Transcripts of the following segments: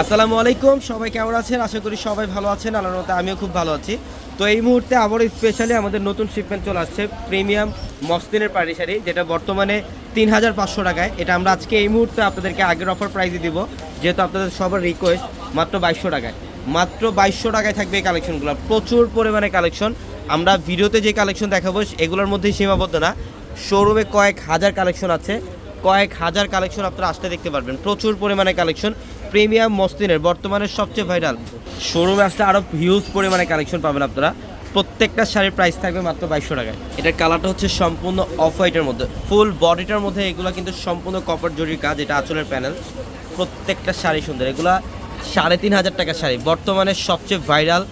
আসসালামু আলাইকুম, সবাই কেমন আছেন? আশা করি সবাই ভালো আছেন, আল্লাহর আমিও খুব ভালো আছি। তো এই মুহূর্তে আবারও স্পেশালি আমাদের নতুন শিপমেন্ট চলে আসছে প্রিমিয়াম মসলিনের পাড়ি শাড়ি, যেটা বর্তমানে তিন হাজার পাঁচশো টাকায়। এটা আমরা আজকে এই মুহূর্তে আপনাদেরকে আগের অফার প্রাইসে দিব, যেহেতু আপনাদের সবার রিকোয়েস্ট মাত্র বাইশশো টাকায়। মাত্র বাইশশো টাকায় থাকবে এই কালেকশনগুলো প্রচুর পরিমাণে কালেকশন আমরা ভিডিওতে যে কালেকশন দেখাবো, এগুলোর মধ্যেই সীমাবদ্ধ না। শোরুমে কয়েক হাজার কালেকশন আছে। কয়েক হাজার কালেকশন আপনারা আসতে দেখতে পারবেন। প্রচুর পরিমাণে কালেকশন। প্রিমিয়াম মসলিনের বর্তমানে সবচেয়ে ভাইরাল। শোরুমে আসলে আরও হিউজ পরিমাণে কালেকশন পাবেন আপনারা। প্রত্যেকটা শাড়ির প্রাইস থাকবে মাত্র বাইশশো টাকায়। এটার কালারটা হচ্ছে সম্পূর্ণ অফ হোয়াইটের মধ্যে। ফুল বডিটার মধ্যে এগুলো কিন্তু সম্পূর্ণ কপার জরির কাজ, এটা আঁচলের প্যানেল প্রত্যেকটা শাড়ি সুন্দর। এগুলা সাড়ে তিন হাজার টাকার শাড়ি। বর্তমানে সবচেয়ে ভাইরাল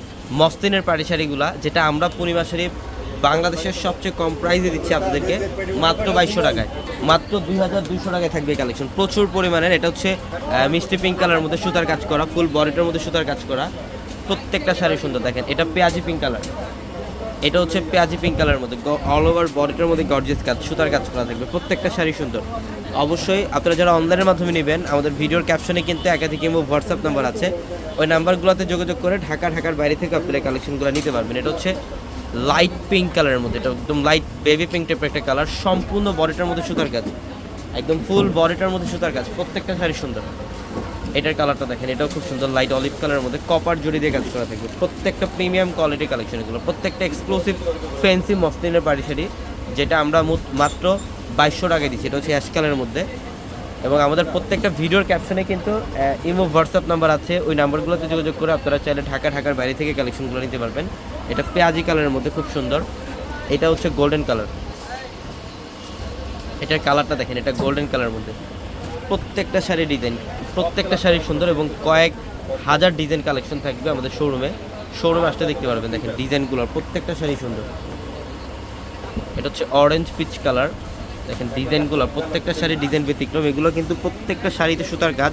মস্তিনের পাটি শাড়িগুলা, যেটা আমরা পূর্ণিমা শরীফ বাংলাদেশের সবচেয়ে কম প্রাইসে দিচ্ছি আপনাদেরকে মাত্র বাইশশো টাকায়। মাত্র দুই হাজার দুইশো টাকায় থাকবে কালেকশন প্রচুর পরিমাণের, এটা হচ্ছে মিষ্টি পিঙ্ক কালারের মধ্যে সুতার কাজ করা, ফুল বডিটার মধ্যে সুতার কাজ করা। প্রত্যেকটা শাড়ি সুন্দর, দেখেন, এটা পেঁয়াজি পিঙ্ক কালার এটা হচ্ছে পেঁয়াজি পিঙ্ক কালারের মধ্যে অল ওভার বডিটার মধ্যে গর্জিয়াস কাজ, সুতার কাজ করা থাকবে প্রত্যেকটা শাড়ি সুন্দর। অবশ্যই আপনারা যারা অনলাইনের মাধ্যমে নেবেন, আমাদের ভিডিওর ক্যাপশনে কিন্তু একাধিক ইমো হোয়াটসঅ্যাপ নাম্বার আছে। ওই নাম্বারগুলোতে যোগাযোগ করে ঢাকা, ঢাকার বাইরে থেকে আপনারা কালেকশনগুলো নিতে পারবেন। এটা হচ্ছে লাইট পিঙ্ক কালারের মধ্যে, এটা একদম লাইট বেবি পিঙ্ক টাইপের একটা কালার সম্পূর্ণ বডিটার মধ্যে সুতার কাজ। একদম ফুল বডিটার মধ্যে সুতার কাজ, প্রত্যেকটা শাড়ি সুন্দর। এটার কালারটা দেখেন, এটাও খুব সুন্দর লাইট অলিভ কালারের মধ্যে কপার জড়ি দিয়ে কাজ করা থাকবে প্রত্যেকটা প্রিমিয়াম কোয়ালিটি কালেকশন এগুলো, প্রত্যেকটা এক্সক্লুসিভ ফ্যান্সি মসলিনের বাড়ি শাড়ি, যেটা আমরা মাত্র বাইশশো টাকায় দিচ্ছি, এটা হচ্ছে অ্যাশ কালারের মধ্যে। এবং আমাদের প্রত্যেকটা ভিডিওর ক্যাপশনে কিন্তু ইমো হোয়াটসঅ্যাপ নাম্বার আছে, ওই নাম্বারগুলোতে যোগাযোগ করে আপনারা চাইলে ঢাকা, ঢাকার বাইরে থেকে কালেকশনগুলো নিতে পারবেন। এটা পেঁয়াজি কালারের মধ্যে খুব সুন্দর। এটা হচ্ছে গোল্ডেন কালার এটার কালারটা দেখেন, এটা গোল্ডেন কালারের মধ্যে। প্রত্যেকটা শাড়ি ডিজাইন প্রত্যেকটা শাড়ি সুন্দর এবং কয়েক হাজার ডিজাইন কালেকশন থাকবে আমাদের শোরুমে শোরুমে আসতে দেখতে পারবেন, দেখেন ডিজাইনগুলোর প্রত্যেকটা শাড়ি সুন্দর। এটা হচ্ছে অরেঞ্জ পিচ কালার দেখেন ডিজাইনগুলো প্রত্যেকটা শাড়ি ডিজাইন ব্যতিক্রম। এগুলো কিন্তু প্রত্যেকটা শাড়িতে সুতার কাজ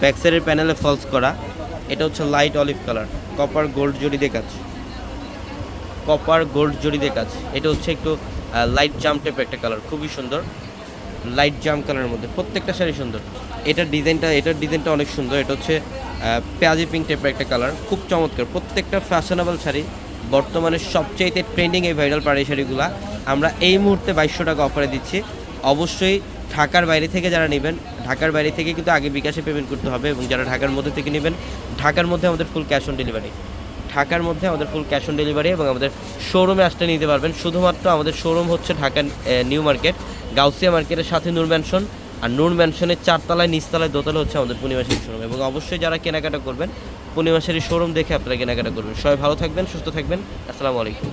ব্যাক সাইডের প্যানেলে ফলস করা। এটা হচ্ছে light olive colour copper gold জড়ি দিয়ে কাজ কপার গোল্ড জড়ি দিয়ে কাজ। এটা হচ্ছে একটু লাইট জাম টাইপের একটা কালার খুবই সুন্দর। লাইট জাম কালারের মধ্যে, প্রত্যেকটা শাড়ি সুন্দর। এটার ডিজাইনটা এটার ডিজাইনটা অনেক সুন্দর। এটা হচ্ছে পেঁয়াজি পিঙ্ক টাইপের একটা কালার খুব চমৎকার। প্রত্যেকটা ফ্যাশনেবল শাড়ি বর্তমানে সবচাইতে ট্রেন্ডিং এই ভাইরাল পাড়ি শাড়িগুলো। আমরা এই মুহূর্তে বাইশশো টাকা অফারে দিচ্ছি। অবশ্যই ঢাকার বাইরে থেকে যারা নেবেন, ঢাকার বাইরে থেকে কিন্তু আগে বিকাশে পেমেন্ট করতে হবে এবং যারা ঢাকার মধ্যে থেকে নেবেন, ঢাকার মধ্যে আমাদের ফুল ক্যাশ অন ডেলিভারি ঢাকার মধ্যে আমাদের ফুল ক্যাশ অন ডেলিভারি এবং আমাদের শোরুমে আসতে নিতে পারবেন। শুধুমাত্র আমাদের শোরুম হচ্ছে ঢাকার নিউ মার্কেট গাউসিয়া মার্কেটের সাথে নূর ম্যানশন আর নূর ম্যানশনের চারতলায়, নিচতলায় দোতলা হচ্ছে আমাদের পূর্ণিমাসের শোরুম এবং অবশ্যই যারা কেনাকাটা করবেন পূর্ণিমাসের শোরুম দেখে আপনারা কেনাকাটা করবেন। সবাই ভালো থাকবেন, সুস্থ থাকবেন। আসসালামু আলাইকুম।